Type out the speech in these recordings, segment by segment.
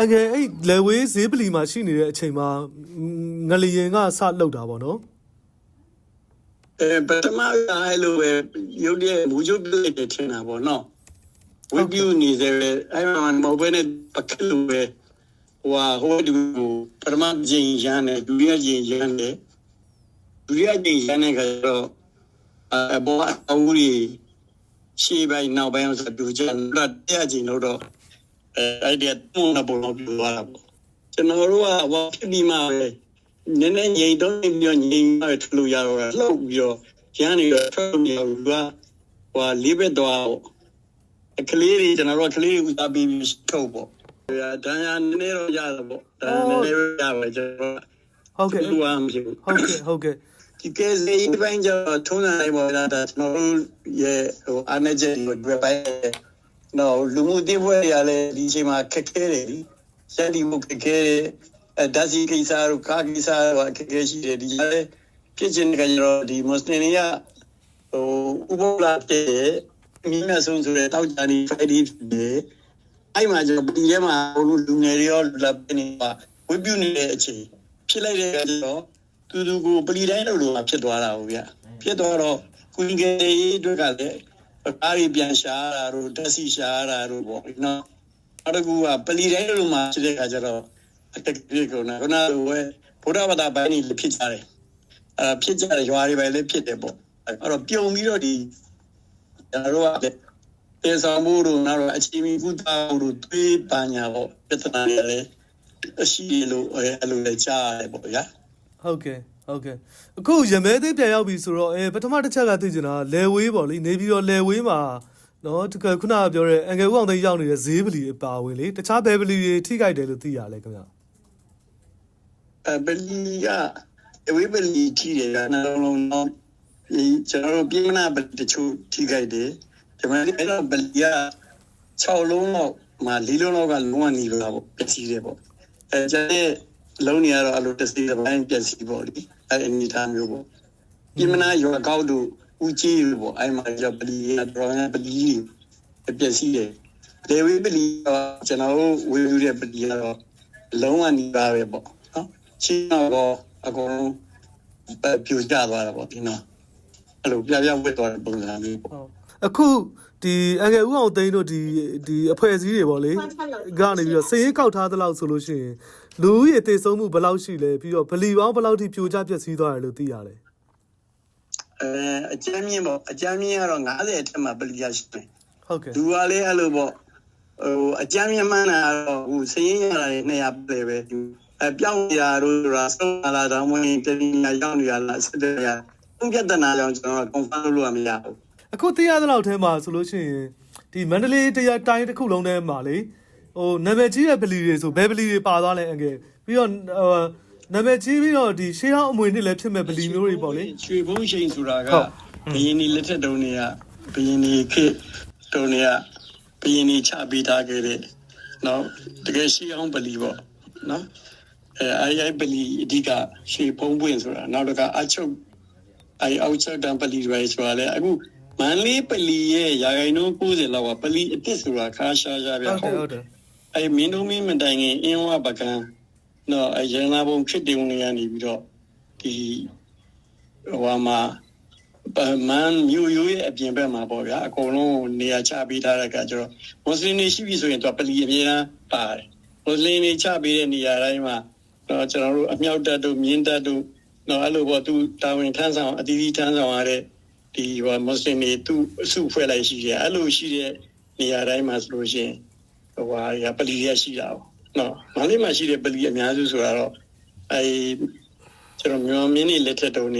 အငယ်အဲ့လေဝေးဈေးပလီမှာရှိနေတဲ့အချိန်မှာငလျင်ကစလှုပ်တာပေါ့နော်အဲပထမကအဲ့လိုပဲရုပ်တရက်မူချုပ်ပြည့်တယ်ထင်တာပေါ့နော်ဝိပူနေတယ်ပဲအဲ့မှာမဟုတ်ဘဲနဲ့ပကလူပဲဟိုဟာဟိုတူပထမဂျင်ရမ်းတယ်ဒုတိယဂျင်ရမ်းတယ်ဒုတိယဂျင်ရမ်းတဲ့ခါကျတော့အဘောအဝူကြီးရှေ့ပိုင်းနောက်ပိုင်းဆိုတူချင်တော့တရားဂျင်လို့တော့ အဲအဲ့ဒီတုံးနဘောလို့ပြောတာပေါ့ကျွန်တော်တို့ကဟောဖြစ်ပြီးမှပဲနည်းနည်းငြိမ်တော့နေပြီးတော့ငြိမ်မှထလို့ရတော့တာလှုပ်ပြီးတော့ကျန်းနေတော့ထွက်လို့မရဘူးကဟိုလေးဘက်တော့အခလေးတွေကျွန်တော်တို့ကလေးတွေဥစားပြီးပြီးထုတ်ပေါ့ဒါတန်းရနည်းနည်းတော့ရတယ်ပေါ့ဒါနည်းနည်းရပါကျွန်တော်ဟုတ်ကဲ့လူအားမရှိဘူးဟုတ်ကဲ့ဟုတ်ကဲ့ဒီကဲစေးပိုင်းကျတော့ထုံးနိုင်ပေါ်လာတာကျွန်တော်တို့ရဲ့ဟိုအာနေချက်ကိုတွေ့ပိုင်း နော်လူမှုတိပွဲရလဲဒီအချိန်မှာခက်ခဲတယ်ဒီဆက်ဒီမှုခက်ခဲတယ်အဲဓာတ်စီကိစ္စတို့ကာကိစ္စတို့အခက်ခဲရှိတယ်ဒီလည်းဖြစ်ချင်းကကျတော့ဒီမွတ်စလင်တွေကဟိုဥပလာတဲ့မြင်းမြတ်ဆုံးဆိုတဲ့တောက်ကြနေ Friday ဖြစ်တယ်အဲ့မှာကျတော့ဒီထဲမှာဘလူလူငယ်တွေရောလူလာနေပါဝိပုနေတဲ့အချိန်ဖြစ်လိုက်တဲ့အခါကျတော့သူသူကိုပလီတိုင်းလို့လို့ဖြစ်သွားတာဟုတ်ဗျဖြစ်သွားတော့ကွင်ကလေးအတွက်ကလည်း အားရပြန်ရှာတာတို့တက်စီရှာတာတို့ပေါ့နော်အဲ့ဒါကပလီတိုင်းလို့မှဖြစ်တဲ့အခါကျတော့အတက်ပြေကုန်တာခုနကဝဲဘုရားဘာသာပိုင်းကြီးဖြစ်ကြတယ်အဲ့ဖြစ်ကြတယ်ရွာတွေပဲလည်းဖြစ်တယ်ပေါ့အဲ့တော့ပြုံပြီးတော့ဒီကျွန်တော်တို့ကတေဆောင်မှုတို့နောက်တော့အချိန်မီကုသမှုတို့တွေးပညာပေါ့ပြဿနာတွေလည်းအရှိလို့အဲ့လိုလည်းကြားရတယ်ပေါ့ဗျာဟုတ်ကဲ့ ဟုတ်ကဲ့အခုရမဲသေးပြန်ရောက်ပြီဆိုတော့အဲပထမတစ်ချက်ကသိချင်တာလေဝေးပေါ့လေနေပြီးတော့လေဝေးမှာနော်တကယ်ခုနကပြောတဲ့အငယ်ဦးအောင်သိန်းရောက်နေတဲ့ဈေးပလီအပါဝင်လေတခြားဘယ်ပလီတွေထိခိုက်တယ်လို့သိရလဲခင်ဗျာအဲဘလီကအဝေးဘလီထီတယ်ကနှလုံးလုံးတော့ဒီကျွန်တော်တို့ပြည်မနာဘလီတချို့ထိခိုက်တယ်ကျွန်တော်အဲ့တော့ဘလီက6လုံးတော့မှ4လုံးတော့ကလုံးဝနေလို့ပေါ့ပြည့်စည်တယ်ပေါ့အဲကျန်တဲ့ လုံးနေရတော့အဲ့လိုတစ်စီတစ်ပိုင်းပြည့်စည်ပေါ့လေအဲ့အနေထားမျိုးပေါ့ပြည်မနာရောအကောက်တို့ဦးကြီးလို့ပေါ့အဲ့မှာကျဘလီကတော့ဘလီပြည့်စည်တယ်လေဝေးဘလီကကျွန်တော်တို့ဝေယူတဲ့ဘလီကတော့လုံးဝနေပါပဲပေါ့နော်ရှင်းတော့အကုန်လုံးပြူကြသွားတာပေါ့ဒီနော်အဲ့လိုပြပြဝတ်သွားတဲ့ပုံစံမျိုးပေါ့ဟုတ်အခု ဒီအငယ်ဦးအောင်သိန်းတို့ဒီဒီအဖွဲ့အစည်းတွေပေါ့လေကနေပြီးတော့စည်ရေးကောက်ထားသလောက်ဆိုလို့ရှိရင်လူဦးရေတည်ဆုံးမှုဘယ်လောက်ရှိလဲပြီးတော့ဗလီပေါင်းဘယ်လောက်ထိပြိုကျပျက်စီးသွားတယ်လို့သိရလဲအဲအကျမ်းမြင့်ပေါ့အကျမ်းမြင့်ကတော့90အထက်မှာပလီယာရှိတယ်ဟုတ်ကဲ့သူကလည်းအဲ့လိုပေါ့ဟိုအကျမ်းမြင့်မှန်းတာတော့ဟိုစရင်ရတာတွေ200ပဲပဲသူအပြောင်းနေတာတို့ဆိုတာဆုံးလာတာမှမဟုတ်တတိယရောက်နေရလားစစ်တဲ့ရပုံပြဿနာကြောင့်ကျွန်တော်က confirm လုပ်လို့မရဘူး အခုသိရသလောက်ထဲမှာဆိုလို့ရှိရင်ဒီမန္တလေးတရားတိုင်းတစ်ခုလုံးထဲမှာလေဟိုနာမည်ကြီးတဲ့ဗလီတွေဆိုဘယ်ဗလီတွေပါသွားလဲအငယ်ပြီးတော့ဟိုနာမည်ကြီးပြီးတော့ဒီရှေးဟောင်းအမွေနှစ်လည်းဖြစ်မဲ့ဗလီမျိုးတွေပေါ့လေရွှေဘုံရှိန်ဆိုတာကဟုတ်ဘယင်းဒီလက်ထက်တုန်းကဘယင်းဒီခေတ်တုန်းကဘယင်းဒီချပေးထားခဲ့တဲ့နော်တကယ်ရှိအောင်ပလီပေါ့နော်အဲအဲ့အဲ့ပလီအဓိကရွှေဘုံပွင့်ဆိုတာနောက်တစ်ခါအချုပ်အဲ့အောက်ချက်တံပလီတွေဆိုတာလေအခု မန်လေးပလီရဲ့ရာဂိုင်နှုန်း90လောက်ကပလီအစ်စ်ဆိုတာခါရှားရှားပြဟုတ်တယ်ဟုတ်တယ်အဲ့မင်းတို့မင်းမတိုင်ခင်အင်းဝပကံနော်အရန်လာဘုံဖြစ်တယ်ဝင်ရနေပြီးတော့ဒီဟိုမှာပမန်မျိုးရိုးရဲ့အပြင်ဘက်မှာပေါ့ဗျာအကုန်လုံးနေရာချပေးထားတဲ့ကကျတော့မွတ်စလင်တွေရှိပြီဆိုရင်တော့ပလီအမြဲတမ်းပါတယ်မွတ်စလင်တွေချပေးတဲ့နေရာတိုင်းမှာတော့ကျွန်တော်တို့အမြောက်တက်တို့မြင်းတက်တို့နော်အဲ့လိုပေါ့သူတာဝန်ထမ်းဆောင်အတီးတီးထမ်းဆောင်ရတဲ့ ဒီဟိုမွတ်စလင်တွေသူအစုဖွဲ့လိုက်ရှိတယ်အဲ့လိုရှိတဲ့နေရာတိုင်းမှာဆိုလို့ရှိရင်ဟိုဟာရပလီရရှိတာပေါ့နော်မန္တလေးမှာရှိတဲ့ပလီအများစုဆိုတာတော့အဲကျွန်တော်မြန်မာမင်းနေလက်ထက်တုန်းက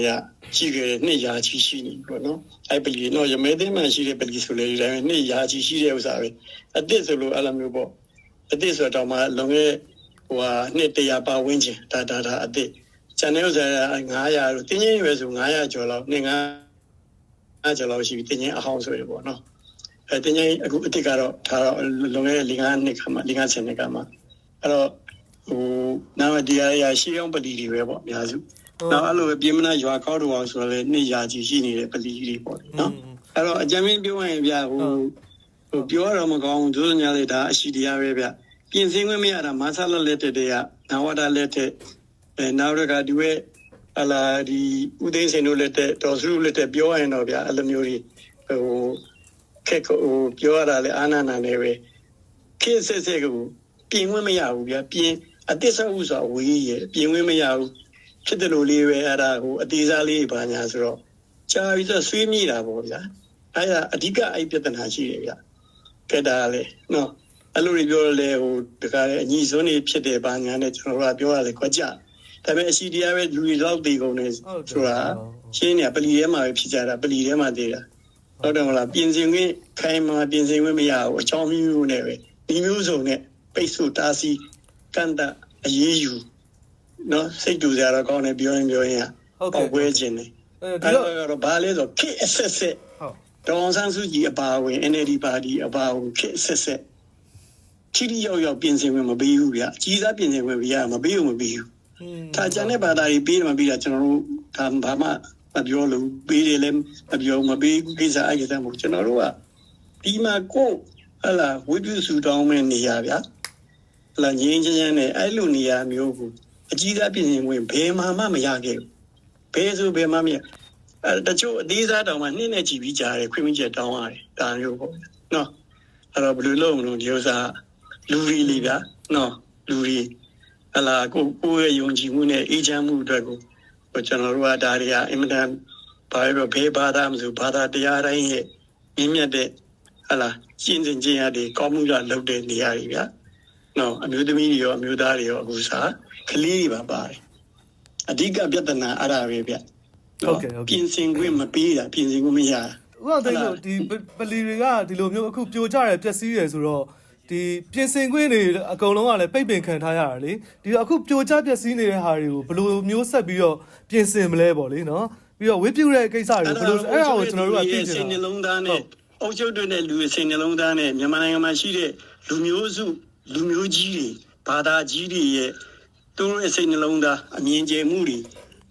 ရှိခဲ့တဲ့နှစ်ရာချီရှိနေပေါ့နော်အဲပလီတော့ရမဲသိမ်းမှာရှိတဲ့ပလီဆိုလေဒီတိုင်းနှစ်ရာချီရှိတဲ့ဥစ္စာပဲအစ်စ်ဆိုလို့အဲ့လိုမျိုးပေါ့အစ်စ်ဆိုတော့မှလုံခဲ့ဟိုဟာနှစ်တရာပါဝင်းချင်ဒါဒါဒါအစ်စ်ကျန်တဲ့ဥစ္စာက900လို့တင်းချင်းရွယ်ဆို900ကျော်လောက်နှစ်900 ကျော်လောက်ရှိပြီတင်းချင်းအဟောင်းဆိုရပေါ့နော်အဲတင်ကြီးအခုအစ်စ်ကတော့ဒါတော့လွန်ခဲ့တဲ့၄၅နှစ်ခါမှ၄၅ဆယ်နှစ်ခါမှအဲ့တော့ဟိုနာမဒီယာရရှိအောင်ပလီတွေပဲပေါ့အများစုနောက်အဲ့လိုပဲပြင်မနာရွာကောက်တော့အောင်ဆိုတော့လေနှစ်ရာကြီးရှိနေတဲ့ပလီတွေပေါ့နော်အဲ့တော့အကြမ်းမင်းပြောရရင်ဗျဟိုဟိုပြောရတော့မကောင်းဘူးဒုစညာလေးဒါအရှိတရားပဲဗျပြင်ဆင်ခွင့်မရတာမဆလာလက်တဲ့တွေကနဝတာလက်တဲ့အဲနောက်တစ်ခါဒီဝဲ အလာဒီဦးသိန်းစင်တို့လက်တဲ့တော်စုလက်တဲ့ပြောရရင်တော့ဗျာအဲ့လိုမျိုးကြီးဟိုခက်ဟိုပြောရတာလေအာနာနာနေပဲခေတ်ဆက်ဆက်ကိုပြင်ခွင့်မရဘူးဗျာပြင်အတိဆောက်ဥစွာဝေးရပြင်ခွင့်မရဘူးဖြစ်တယ်လို့လေးပဲအဲ့ဒါဟိုအသေးစားလေးပါညာဆိုတော့ကြာပြီးတော့ဆွေးမိတာပေါ့ဗျာအဲ့ဒါအဓိကအဲ့ပြဿနာရှိတယ်ဗျာကဲဒါလေနော်အဲ့လိုတွေပြောရလဲဟိုတခါလေအညီစွန်းနေဖြစ်တယ်ဘာညာနဲ့ကျွန်တော်တို့ကပြောရတယ်ခွက်ကြ ဒါပေမဲ့အရှိတရားပဲလူတွေလောက်တည်ကုန်နေဆိုတာရှင်းနေပလီထဲမှာပဲဖြစ်ကြတာပလီထဲမှာတည်တာဟုတ်တယ်မလားပြင်ဆင်ခွင့်ခိုင်းမှာပြင်ဆင်ခွင့်မရဘူးအချောင်းမျိုးမျိုးနဲ့ပဲဒီမျိုးစုံနဲ့ပိတ်ဆို့တားဆီးကန့်တအရေးယူနော်စိတ်တူကြတော့ကောင်းတယ်ပြောရင်ပြောရင်ဟုတ်ပောကဲ့က်ပွဲခြင်းနေအဲဒီအဲ့တော့တော့ဘာလဲဆိုခေအဆက်ဆက်ဟုတ်ဒေါအောင်ဆန်းစုကြည်အပါအဝင် NLD ပါတီအပါအဝင်ခေတ်ဆက်ဆက်ချီတီရောက်ရောက်ပြင်ဆင်ဝင်မပေးဘူးဗျအကြီးစားပြင်ဆင်ဝင်ပြရမပေးဘူးမပေးဘူး ဒါကြံတဲ့ဘာသာတွေပေးတယ်မပေးတာကျွန်တော်တို့ဒါဘာမှမပြောလို့ပေးတယ်လည်းမပြောမပေးဘူးကိစ္စအဲ့ကိစ္စမဟုတ်ကျွန်တော်တို့ကဒီမှာကိုဟလာဝိပုစုတောင်းမဲ့နေရဗျဟလာငင်းချင်းချင်းနဲ့အဲ့လိုနေရမျိုးကိုအကြီးစားပြင်ဆင်ဝင်ဘယ်မှမမရခဲ့ဘူးဘယ်ဆိုဘယ်မှမရအဲတချို့အသေးစားတောင်မှနှင်းနဲ့ကြည့်ပြီးကြားတယ်ခွင့်မချက်တောင်းရတယ်ဒါမျိုးပေါ့နော်အဲ့တော့ဘယ်လိုလုပ်မလို့ဒီဥစ္စာလူရီလေးဗျာနော်လူရီ ဟလာကိုကိုရဲ့ယုံကြည်မှုနဲ့အေးချမ်းမှုအတွက်ကိုဟိုကျွန်တော်တို့ကဒါတွေကအင်မတန်ဘာပဲဘေးဘာသာမဆိုဘာသာတရားတိုင်းရဲ့မြင့်မြတ်တဲ့ဟလာရှင်းစင်ခြင်းရတဲ့ကောင်းမှုရလုပ်တဲ့နေရာတွေဗျာနော်အမျိုးသမီးတွေရောအမျိုးသားတွေရောအခုစားကလေးတွေပါပါတယ်အဓိကပြဿနာအဲ့ဒါပဲဗျဟုတ်ကဲ့ဟုတ်ကဲ့ပြင်ဆင်ခွင့်မပေးတာပြင်ဆင်ခွင့်မရတာဥပမာသိလို့ဒီပလီတွေကဒီလိုမျိုးအခုပြိုကျတယ်ပျက်စီးတယ်ဆိုတော့ ဒီပြင်ဆင်ခွင့်တွေအကုန်လုံးကလည်းပိတ်ပင်ခံထားရတာလေဒီတော့အခုပြိုကျပျက်စီးနေတဲ့ဟာတွေကိုဘယ်လိုမျိုးဆက်ပြီးတော့ပြင်ဆင်မလဲပေါ့လေနော်ပြီးတော့ဝိပြုတဲ့ကိစ္စတွေဘယ်လိုအဲ့ဒါကိုကျွန်တော်တို့ကသိချင်စိတ်နှတာလုံးသားနဲ့အုပ်ချုပ်တဲ့လူရဲ့စိတ်နှလုံးသားနဲ့မြန်မာနိုင်ငံမှာရှိတဲ့လူမျိုးစုလူမျိုးကြီးတွေဘာသာကြီးတွေရဲ့သူတို့ရဲ့စိတ်နှလုံးသားအမြင်ကျယ်မှုတွေ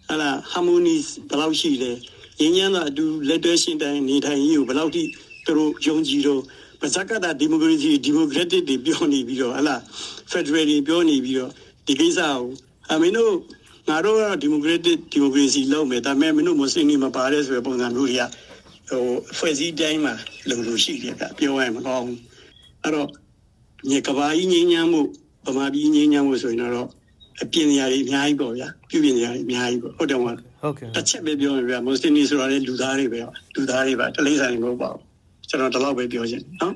ဟလာ harmony ဘယ်လောက်ရှိလဲရင်းချမ်းသာအတူလက်တွဲရှင်တိုင်းနေထိုင်ရေးကိုဘယ်လောက်ထိသူတို့ယုံကြည်တော့ ပဇက်ကတာဒီမိုကရေစီဒီမိုကရက်တစ်တွေပြောနေပြီးတော့ဟလာဖက်ဒရယ်တွေပြောနေပြီးတော့ဒီကိစ္စကိုအမင်းတို့ငါတို့ကဒီမိုကရက်တစ်ဒီမိုကရေစီလုပ်မယ်ဒါပေမဲ့မင်းတို့မွတ်စလင်တွေမပါတဲ့ဆိုတဲ့ပုံစံမျိုးတွေကဟိုဖွဲ့စည်းတိုင်းမှာလုံလို့ရှိတယ်ကပြောရရင်မကောင်းဘူးအဲ့တော့ညကဘာကြီးငင်းညမ်းမှုဗမာပြည်ငင်းညမ်းမှုဆိုရင်တော့အပြင်နေရာတွေအများကြီးပေါ့ဗျာပြုပြင်နေရာတွေအများကြီးပေါ့ဟုတ်တယ်မဟုတ်လားဟုတ်ကဲ့တစ်ချက်ပဲပြောရင်ဗျာမွတ်စလင်တွေဆိုတာလေလူသားတွေပဲလူသားတွေပါတလေးဆိုင်မဟုတ်ပါဘူး ကျွန်တော်ဒီလောက်ပဲပြောချင်တယ်နော်